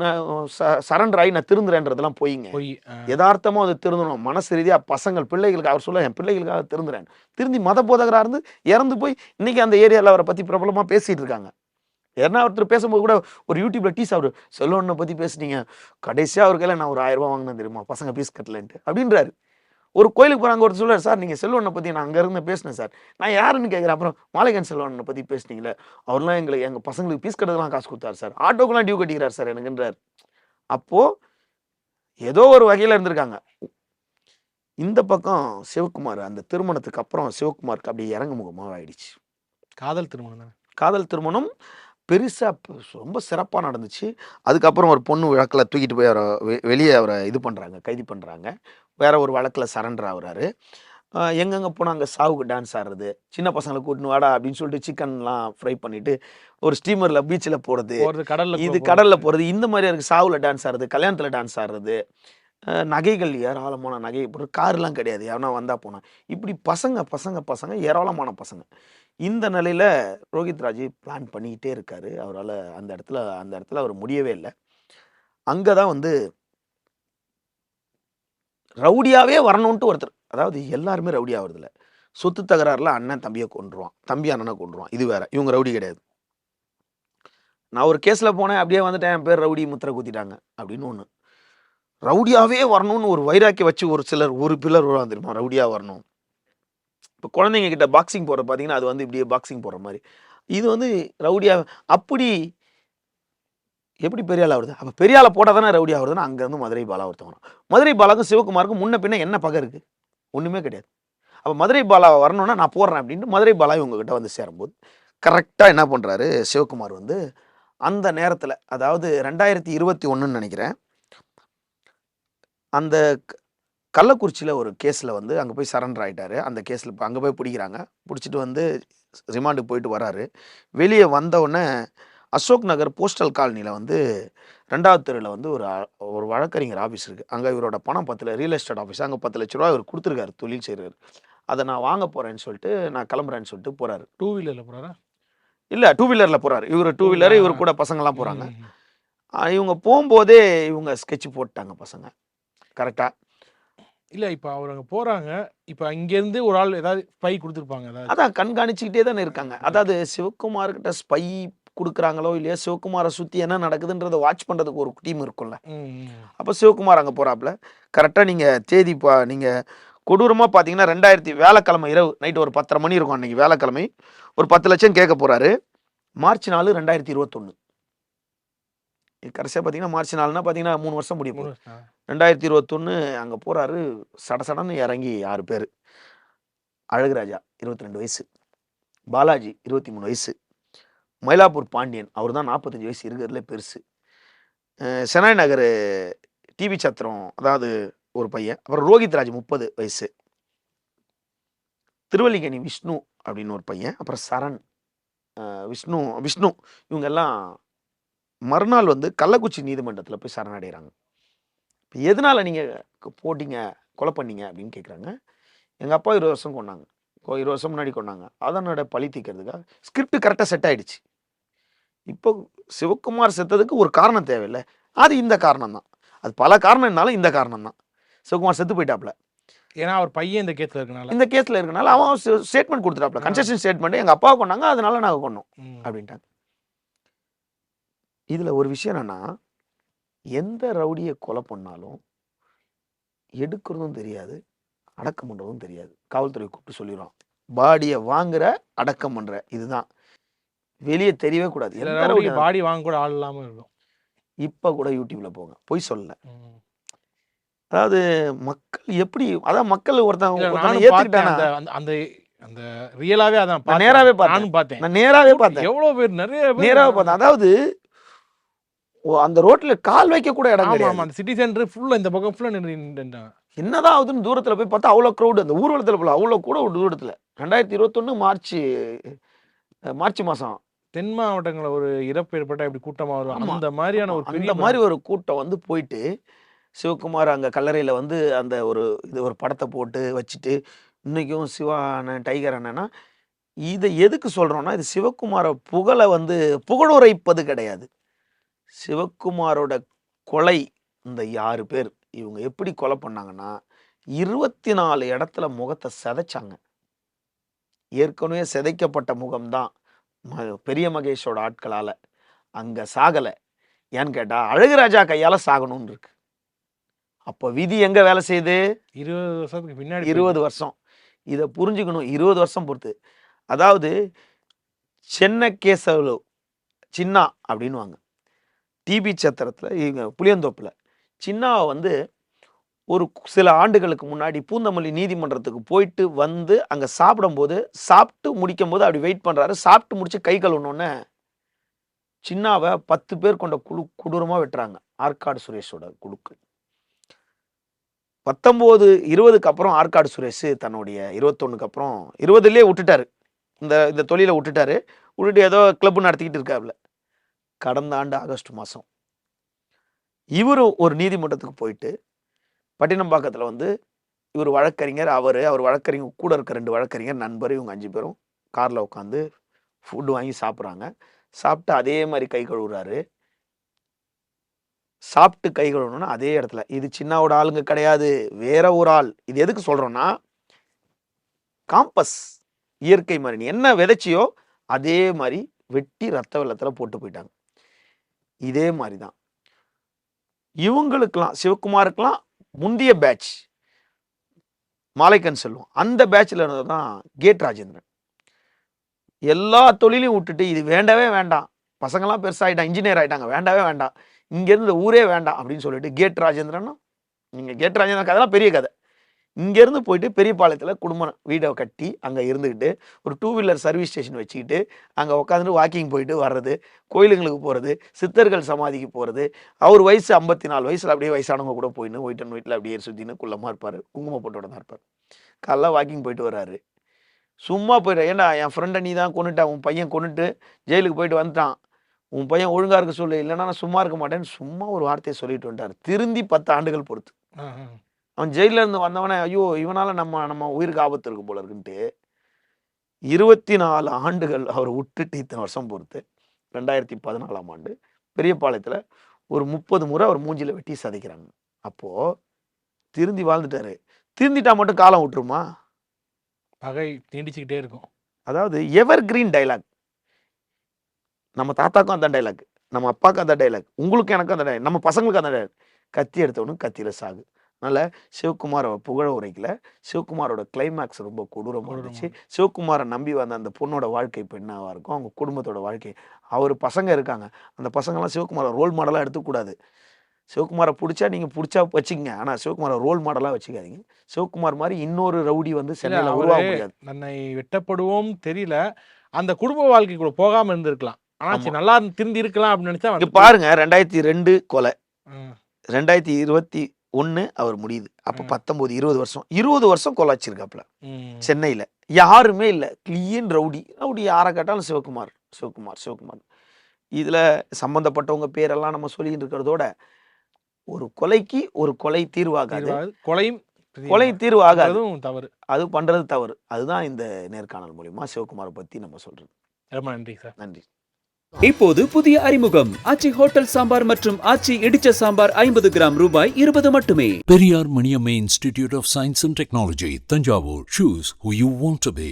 சரண்டர் ஆகி நான் திருந்துறேன்றதெல்லாம் போயிங்க. பொய் ஆ. யதார்த்தமா அது திருந்தணும். மனசு ரீதியா பசங்கள் பிள்ளைகளுக்கு அவர் சொல்ல என் பிள்ளைகளுக்காக திருந்துறேன். திருந்தி மத போதகரா இருந்து இறந்து போய் இன்னைக்கு அந்த ஏரியால அவரை பத்தி பிரபலமா பேசிட்டு இருக்காங்க. ஏன்னா ஒருத்தர் பேசும்போது கூட ஒரு யூடியூப்ல டீஸ் அவர் செல்வனை பத்தி பேசுனீங்க. கடைசியா அவர் கையில நான் ஒரு ஆயிரம் ரூபாய் வாங்கினேன் தெரியுமா? பசங்க பீஸ் கட்டலன்ட்டு. அப்படின்றாரு. ஒரு கோயிலுக்கு போறாங்க ஒருத்தர் சொல்றாரு சார் நீங்க செல்வனை பத்தி நான் அங்க இருந்து பேசினேன் சார். நான் யாருன்னு கேட்குறேன் அப்புறம் மாலைகன் செல்வனை பத்தி பேசுனீங்களே. அவர்லாம் எங்களுக்கு எங்க பசங்களுக்கு பீஸ் கட்டுறதுலாம் காசு கொடுத்தாரு சார். ஆட்டோக்கெல்லாம் டியூ கட்டிக்கிறார் சார் எனக்குன்றார். அப்போ ஏதோ ஒரு வகையில இருந்திருக்காங்க. இந்த பக்கம் சிவகுமார் அந்த திருமணத்துக்கு அப்புறம் சிவகுமாருக்கு அப்படியே இறங்கு முகமாக ஆயிடுச்சு. காதல் திருமணம் தானே? காதல் திருமணம் பெருசாக ரொம்ப சிறப்பாக நடந்துச்சு. அதுக்கப்புறம் ஒரு பொண்ணு வழக்கில் தூக்கிட்டு போய் அவரை வெளியே அவரை இது பண்ணுறாங்க கைது பண்ணுறாங்க வேற ஒரு வழக்கில் சரண்டர் ஆகுறாரு. எங்கெங்க போனால் அங்கே சாவுக்கு டான்ஸ் ஆடுறது சின்ன பசங்களை கூட்டின்னு வாடா அப்படின்னு சொல்லிட்டு சிக்கன்லாம் ஃப்ரை பண்ணிட்டு ஒரு ஸ்டீமரில் பீச்சில் போகிறது கடல்ல இது கடல்ல போறது இந்த மாதிரி இருக்கு. சாவுல டான்ஸ் ஆடுறது கல்யாணத்துல டான்ஸ் ஆடுறது. நகைகள் ஏராளமான நகை ஒரு கார்லாம் கிடையாது. எவனா வந்தா போனா. இப்படி பசங்க பசங்க பசங்க ஏராளமான பசங்க. இந்த நிலையில் ரோஹித் ராஜ் பிளான் பண்ணிக்கிட்டே இருக்கார். அவரால் அந்த இடத்துல அந்த இடத்துல அவர் முடியவே இல்லை. அங்கே தான் வந்து ரவுடியாகவே வரணுன்ட்டு ஒருத்தர் அதாவது எல்லாருமே ரவுடி ஆகிறதுல சொத்து தகராறுல அண்ணன் தம்பியை கொண்டுருவான் தம்பி அண்ணனை கொண்டுருவான் இது வேற இவங்க ரவுடி கிடையாது. நான் ஒரு கேஸில் போனேன் அப்படியே வந்துட்டேன் என் பேர் ரவுடி முத்திரை குத்திட்டாங்க அப்படின்னு ஒன்று ரவுடியாகவே வரணும்னு ஒரு வைராக்கி வச்சு ஒரு சிலர் ஒரு பில்லர் வருவான் தெரியுமா? ரவுடியாக வரணும். இப்போ குழந்தைங்க கிட்ட பாக்ஸிங் போடுற பார்த்தீங்கன்னா அது வந்து இப்படியே பாக்ஸிங் போடுற மாதிரி. இது வந்து ரவுடியா அப்படி எப்படி பெரிய ஆள் ஆகுது அப்போ பெரிய ஆளை போட்டால் தானே ரவுடி ஆகுதுன்னா அங்கேருந்து மதுரை பாலா ஒருத்தவங்க மதுரை பாலாவுக்கும் சிவகுமாருக்கும் முன்ன பின்ன என்ன பகை இருக்குது ஒன்றுமே கிடையாது. அப்போ மதுரை பாலா வரணும்னா நான் போடுறேன் அப்படின்ட்டு மதுரை பாலா இவங்ககிட்ட வந்து சேரும்போது கரெக்டாக என்ன பண்ணுறாரு சிவகுமார் வந்து அந்த நேரத்தில் அதாவது ரெண்டாயிரத்தி இருபத்தி ஒன்றுன்னு நினைக்கிறேன் அந்த கள்ளக்குறிச்சியில் ஒரு கேஸில் வந்து அங்கே போய் சரண்டர் ஆயிட்டாரு. அந்த கேஸில் இப்போ அங்கே போய் பிடிக்கிறாங்க. பிடிச்சிட்டு வந்து ரிமாண்டுக்கு போயிட்டு வராரு. வெளியே வந்தவுடனே அசோக் நகர் போஸ்டல் காலனியில் வந்து ரெண்டாவது தெருவில் வந்து ஒரு ஒரு வழக்கறிஞர் ஆஃபீஸ் இருக்குது அங்கே இவரோட பணம் பத்தில் ரியல் எஸ்டேட் ஆஃபீஸ் அங்கே பத்து லட்ச ரூபா இவர் கொடுத்துருக்காரு தொழில் செய்கிறாரு அதை நான் வாங்க போகிறேன்னு சொல்லிட்டு நான் கிளம்புறேன்னு சொல்லிட்டு போகிறாரு டூ வீலர்ல போறாரா? இல்லை டூ வீலரில் போகிறாரு இவர் டூ வீலர் இவர் கூட பசங்கள்லாம் போகிறாங்க. இவங்க போகும்போதே இவங்க ஸ்கெட்ச் போட்டாங்க பசங்க. கரெக்டாக இல்ல இப்ப அவர் அங்க போறாங்க. இப்ப அங்க இருந்து ஒரு ஆள் ஏதாவது ஸ்பை கொடுத்துருப்பாங்க அதான் கண்காணிச்சுக்கிட்டே தானே இருக்காங்க. அதாவது சிவகுமார்கிட்ட ஸ்பை கொடுக்குறாங்களோ இல்லையா சிவகுமாரை சுற்றி என்ன நடக்குதுன்றதை வாட்ச் பண்ணுறதுக்கு ஒரு டீம் இருக்கும்ல. அப்போ சிவகுமார் அங்கே போகிறாப்புல கரெக்டாக நீங்கள் தேதி பா நீங்கள் கொடூரமாக பார்த்தீங்கன்னா ரெண்டாயிரத்தி வேலைக்கிழமை இரவு நைட்டு ஒரு பத்தரை மணி இருக்கும் அன்றைக்கி வேலைக்கிழமை ஒரு பத்து லட்சம் கேட்க போகிறாரு மார்ச் நாலு ரெண்டாயிரத்தி இருபத்தொன்று கடைசியாக பார்த்தீங்கன்னா மார்ச் நாலுனா பார்த்தீங்கன்னா மூணு வருஷம் முடியும். ரெண்டாயிரத்தி இருபத்தொன்று அங்கே போகிறாரு சட சடன்னு இறங்கி ஆறு பேர். அழகுராஜா இருபத்தி ரெண்டு வயசு. பாலாஜி இருபத்தி மூணு வயசு. மயிலாப்பூர் பாண்டியன் அவர் தான் நாற்பத்தஞ்சு வயசு இருக்கிறதுல பெருசு. செனாய் நகர் டிவி சத்திரம் அதாவது ஒரு பையன். அப்புறம் ரோஹித் ராஜ் முப்பது வயசு. திருவல்லிக்கணி விஷ்ணு அப்படின்னு ஒரு பையன். அப்புறம் சரண் விஷ்ணு விஷ்ணு இவங்க எல்லாம் மறுநாள் வந்து கள்ளக்குறிச்சி நீதிமன்றத்தில் போய் சரணடைகிறாங்க இப்போ எதனால் நீங்கள் போட்டீங்க கொலை பண்ணீங்க அப்படின்னு கேட்குறாங்க எங்கள் அப்பா இருபது வருஷம் கொண்டாங்க இருபது வருஷம் முன்னாடி கொண்டாங்க அதனோட பழி தீர்க்கறதுக்காக ஸ்கிரிப்ட் கரெக்டாக செட் ஆயிடுச்சு. இப்போ சிவகுமார் செத்ததுக்கு ஒரு காரணம் தேவையில்லை. அது இந்த காரணம் தான். அது பல காரணம் இருந்தாலும் இந்த காரணம் தான். சிவகுமார் செத்து போயிட்டாப்ல. ஏன்னா அவர் பையன் இந்த கேஸ்ல இருக்கனால. இந்த கேஸில் இருக்கனால அவன் ஸ்டேட்மெண்ட் கொடுத்துட்டாப்ல. கன்செஷன் ஸ்டேட்மெண்ட் எங்கள் அப்பா கொண்டாங்க அதனால நாங்கள் கொண்டோம். அப்படின்ட்டாங்க. இதில் ஒரு விஷயம் என்னன்னா எந்த ரவுடியை கொலை பண்ணாலும் எடுக்கிறதும் தெரியாது அடக்கம் பண்ணுறதும் தெரியாது. காவல்துறை கூப்பிட்டு சொல்லிடுவான் பாடியை வாங்குற அடக்கம் பண்ற இதுதான். வெளியே தெரியவே கூடாது. ரவுடி பாடி வாங்க கூட ஆள் இல்லாம இருக்கும். இப்போ கூட யூடியூப்ல போங்க. பொய் சொல்லல. அதாவது மக்கள் எப்படி அதான் மக்கள் ஒருத்தன் ஏத்துக்கிட்டானா? அந்த அந்த- ரியலாவே அதான். நேராவே பார்த்தேன். நானும் பார்த்தேன். நான் நேராவே பார்த்தேன். எவ்வளவு பேர் நிறைய நேராவே பார்த்தேன். அதாவது ஓ, அந்த ரோட்ல கால் வைக்க கூட இடம் ஆமா அந்த சிட்டி சென்டர் ஃபுல்லா இந்த பக்கம் ஃபுல்லா நின்றுட்டாங்க. என்னதான் ஆகுதுன்னு தூரத்துல போய் பார்த்தா அவ்வளோ க்ரௌடு அந்த ஊர்வலத்துல போல அவ்வளோ கூட ஒரு தூரத்துல. ரெண்டாயிரத்தி இருபத்தொன்னு மார்ச் மார்ச் மாசம். தென் மாவட்டங்கள்ல ஒரு இறப்பு ஏற்பட்டா இப்படி கூட்டமா வரும். அந்த மாதிரியான ஒரு அந்த மாதிரி ஒரு கூட்டம் வந்து போயிட்டு சிவகுமார் அங்க கல்லறையில வந்து அந்த ஒரு இது ஒரு படத்தை போட்டு வச்சுட்டு இன்னைக்கும் சிவா அண்ணன் டைகர் அண்ணனா இதை எதுக்கு சொல்றோம்னா இது சிவகுமார புகழை வந்து புகழுரைப்பது கிடையாது. சிவகுமாரோட கொலை இந்த ஆறு பேர் இவங்க எப்படி கொலை பண்ணாங்கன்னா இருபத்தி நாலு இடத்துல முகத்தை சிதைச்சாங்க. ஏற்கனவே சிதைக்கப்பட்ட முகம்தான் ம- பெரிய மகேஷோட ஆட்களால அங்க சாகல. ஏன்னு கேட்டா அழகுராஜா கையால சாகணும்னு இருக்கு அப்ப விதி எங்க வேலை செய்யுது? இருபது வருஷத்துக்கு பின்னாடி இருபது வருஷம். இதை புரிஞ்சுக்கணும். இருபது வருஷம் பொறுத்து. அதாவது சென்னை கேசவலு சின்னா அப்படின்னுவாங்க. டிபி சத்திரத்தில் இவங்க புளியந்தோப்பில். சின்னாவை வந்து ஒரு சில ஆண்டுகளுக்கு முன்னாடி பூந்தமல்லி நீதிமன்றத்துக்கு போயிட்டு வந்து அங்கே சாப்பிடும்போது சாப்பிட்டு முடிக்கும் போது அப்படி வெயிட் பண்ணுறாரு சாப்பிட்டு முடிச்சு கை கழுவுனோடனே சின்னாவை பத்து பேர் கொண்ட குழு கொடூரமாக வெட்டுறாங்க. ஆற்காடு சுரேஷோட குழுக்கள். பத்தொம்போது இருபதுக்கு அப்புறம் ஆற்காடு சுரேஷ் தன்னுடைய இருபத்தொன்னுக்கு அப்புறம் இருபதுலேயே விட்டுட்டாரு. இந்த இந்த தொழிலை விட்டுட்டாரு. விட்டுட்டு ஏதோ கிளப்பு நடத்திக்கிட்டு இருக்காப்புல கடந்த ஆண்டு ஆகஸ்ட் மாதம் இவரும் ஒரு நீதிமன்றத்துக்கு போயிட்டு பட்டினம்பாக்கத்தில் வந்து இவர் வழக்கறிஞர் அவர் அவர் வழக்கறிஞர் கூட இருக்க ரெண்டு வழக்கறிஞர் நண்பர் இவங்க அஞ்சு பேரும் காரில் உட்காந்து ஃபுட்டு வாங்கி சாப்பிட்றாங்க. சாப்பிட்டு அதே மாதிரி கை கழுவுறாரு. சாப்பிட்டு கை கழுவணும்னா அதே இடத்துல இது சின்னாவோட ஆளுங்க கிடையாது வேற ஒரு ஆள். இது எதுக்கு சொல்கிறோன்னா காம்பஸ் இயற்கை மாதிரி என்ன விதைச்சியோ அதே மாதிரி வெட்டி ரத்த வெள்ளத்தில் போட்டு போயிட்டாங்க. இதே மாதிரி தான் இவங்களுக்கெல்லாம் சிவகுமாருக்கெல்லாம் முந்தைய பேட்ச் மாலைக்கன் செல்வம் அந்த பேட்சில் இருந்தது தான் கேட் ராஜேந்திரன். எல்லா தொழிலையும் விட்டுட்டு இது வேண்டவே வேண்டாம். பசங்களாம் பெருசாகிட்டாங்க இன்ஜினியர் ஆகிட்டாங்க வேண்டவே வேண்டாம். இங்கேருந்து ஊரே வேண்டாம் அப்படின்னு சொல்லிட்டு கேட் ராஜேந்திரனும் நீங்கள் கேட் ராஜேந்திரன் கதைலாம் பெரிய கதை. இங்கேருந்து போயிட்டு பெரியபாளையத்தில் குடும்பம் வீடை கட்டி அங்கே இருந்துக்கிட்டு ஒரு டூ வீலர் சர்வீஸ் ஸ்டேஷன் வச்சுக்கிட்டு அங்கே உட்காந்துட்டு வாக்கிங் போயிட்டு வர்றது கோயிலுங்களுக்கு போகிறது சித்தர்கள் சமாதிக்கு போகிறது அவர் வயசு ஐம்பத்தி நாலு வயசில் அப்படியே வயசானவங்க கூட போயின்னு ஒயிட் அண்ட் ஒயிட்டில் அப்படியே சுற்றின்னு குள்ளமாக இருப்பார். குங்கும போட்டோட தான் இருப்பார். காலைல வாக்கிங் போயிட்டு வர்றாரு. சும்மா போயிட்டு ஏன்னா என் ஃப்ரெண்டை நீ தான் கொண்டுட்ட உன் பையன் கொண்டுட்டு ஜெயிலுக்கு போயிட்டு வந்துட்டான். உன் பையன் ஒழுங்காக இருக்க சொல்லு இல்லைன்னா நான் சும்மா இருக்க மாட்டேன்னு சும்மா ஒரு வார்த்தையை சொல்லிட்டு வந்துட்டார். திருந்தி பத்து ஆண்டுகள் பொறுத்து. அவன் ஜெயில்ல இருந்து வந்தவனே ஐயோ இவனால நம்ம நம்ம உயிருக்கு ஆபத்து இருக்கு போல இருக்குன்ட்டு. இருபத்தி நாலு ஆண்டுகள் அவர் விட்டுட்டு இத்தனை வருஷம் பொறுத்து ரெண்டாயிரத்தி பதினாலாம் ஆண்டு பெரியபாளையத்தில் ஒரு முப்பது முறை அவர் மூஞ்சில வெட்டி சதைக்கிறாங்க. அப்போ திருந்தி வாழ்ந்துட்டாரு. திருந்திட்டா மட்டும் காலம் விட்டுருமா? பகை நீடிச்சுக்கிட்டே இருக்கும். அதாவது எவர் கிரீன் டைலாக் நம்ம தாத்தாக்கும் அந்த டைலாக் நம்ம அப்பாவுக்கும் அந்த டைலாக் உங்களுக்கும் எனக்கும் அந்த டைலாக் நம்ம பசங்களுக்கு அந்த டைலாக் கத்தி எடுத்தவனும் கத்தியில சாகு. அதனால சிவகுமாரை புகழ உரைக்கல. சிவகுமாரோட கிளைமேக்ஸ் ரொம்ப கொடூரமாக இருந்துச்சு. சிவகுமாரை நம்பி வந்த அந்த பொண்ணோட வாழ்க்கை இப்போ என்னவா இருக்கும்? அவங்க குடும்பத்தோட வாழ்க்கை. அவர் பசங்க இருக்காங்க. அந்த பசங்கெல்லாம் சிவகுமாரை ரோல் மாடலாக எடுத்துக்கூடாது சிவகுமாரை பிடிச்சா நீங்கள் பிடிச்சா வச்சுக்கங்க. ஆனால் சிவகுமாரை ரோல் மாடலாக வச்சுக்காதீங்க. சிவகுமார் மாதிரி இன்னொரு ரவுடி வந்து சென்னையில் உருவாக முடியாது. தன்னை வெட்டப்படுவோம் தெரியல. அந்த குடும்ப வாழ்க்கைக்குள்ள போகாம இருந்திருக்கலாம். ஆனா சரி, ஆமா. நல்லா திருந்தி இருக்கலாம் அப்படின்னு நினைச்சா பாருங்க ரெண்டாயிரத்தி ரெண்டு கொலை. ரெண்டாயிரத்தி இருபத்தி ஒன்று அவர் முடியுது. அப்போ. பத்தொம்போது இருபது வருஷம். இருபது வருஷம் கொலை வச்சிருக்காப்புல ம். சென்னையில். யாருமே இல்லை. Clean rowdy. ரவுடி யாரை கேட்டாலும் சிவகுமார் சிவகுமார் சிவகுமார். இதில் சம்மந்தப்பட்டவங்க பேரெல்லாம் நம்ம சொல்லிட்டு இருக்கிறதோட ஒரு கொலைக்கு ஒரு கொலை தீர்வாகாது. தீர்வாகுது. கொலையும் கொலை தீர்வு ஆகாது அதுவும் தவறு. அது பண்றது தவறு. அதுதான் இந்த நேர்காணல் மூலியமா சிவகுமாரை பத்தி நம்ம சொல்றது. ரொம்ப நன்றி சார். நன்றி. இப்போது புதிய அறிமுகம் ஆச்சி ஹோட்டல் சாம்பார் மற்றும் ஆச்சி இடிச்ச சாம்பார் ஐம்பது கிராம் ரூபாய் இருபது மட்டுமே Periyar Maniammai institute of science and technology Thanjavur choose who you want to be